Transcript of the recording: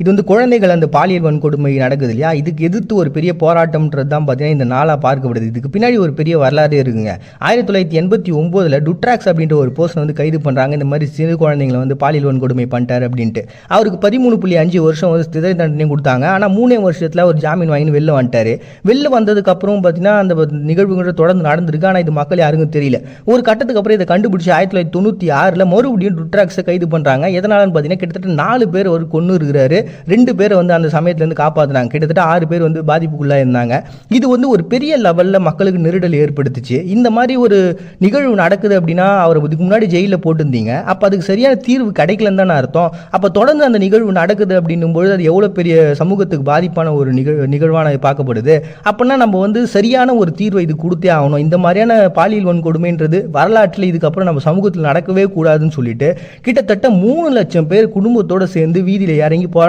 இது வந்து குழந்தைகள் அந்த பாலியல் வன்கொடுமை நடக்குது இல்லையா? இதுக்கு எதிர்த்து ஒரு பெரிய போராட்டம்ன்றது தான் பார்த்தீங்கன்னா இந்த நாளாக பார்க்கப்படுது. இதுக்கு பின்னாடி ஒரு பெரிய வரலாறு இருக்குங்க. ஆயிரத்தி தொள்ளாயிரத்தி எண்பத்தி ஒம்போதில் டுட்ராக்ஸ் அப்படின்ற ஒரு போஸ்ட் வந்து கைது பண்ணுறாங்க இந்த மாதிரி சிறு குழந்தைங்களை வந்து பாலியல் வன்கொடுமை பண்ணிட்டார் அப்படின்ட்டு. அவருக்கு பதிமூணு புள்ளி அஞ்சு வருஷம் வந்து சிறை தண்டனையும் கொடுத்தாங்க. ஆனால் மூணே வருஷத்தில் ஒரு ஜாமீன் வாங்கி வெளில வந்துட்டார். வெளில வந்ததுக்கப்புறம் பார்த்தீங்கன்னா அந்த நிகழ்வுகள் தொடர்ந்து நடந்திருக்கு. ஆனால் இது மக்கள் யாருக்கும் தெரியல. ஒரு கட்டத்துக்கு அப்புறம் இதை கண்டுபிடிச்சி ஆயிரத்தி தொள்ளாயிரத்தி தொண்ணூற்றி ஆறில் மறுபடியும் டுட்ராக்ஸை கைது பண்ணுறாங்க எதனாலன்னு பார்த்தீங்கன்னா கிட்டத்தட்ட நாலு பேர் ஒரு கொண்டு இருக்கிறாரு. ரெண்டு பேரை வந்து அந்த சமயத்துலேருந்து காப்பாற்றினாங்க கிட்டத்தட்ட ஆறு பேர் வந்து பாதிப்புக்குள்ளாக இருந்தாங்க இது வந்து ஒரு பெரிய லெவலில் மக்களுக்கு நெருடல் ஏற்படுத்துச்சு. இந்த மாதிரி ஒரு நிகழ்வு நடக்குது அப்படின்னா அவர் இதுக்கு முன்னாடி ஜெயிலில் போட்டிருந்தீங்க. அப்போ அதுக்கு சரியான தீர்வு கிடைக்கலன்னு தானே அர்த்தம். அப்போ தொடர்ந்து அந்த நிகழ்வு நடக்குது அப்படின்னும் பொழுது அது எவ்வளோ பெரிய சமூகத்துக்கு பாதிப்பான ஒரு நிகழ் நிகழ்வான பார்க்கப்படுது. அப்படின்னா நம்ம வந்து சரியான ஒரு தீர்வை இது கொடுத்தே ஆகணும். இந்த மாதிரியான பாலியல் வன்கொடுமைன்றது வரலாற்றில் இதுக்கப்புறம் நம்ம சமூகத்தில் நடக்கவே கூடாதுன்னு சொல்லிட்டு கிட்டத்தட்ட மூணு லட்சம் பேர் குடும்பத்தோட சேர்ந்து வீதியில் இறங்கி போராட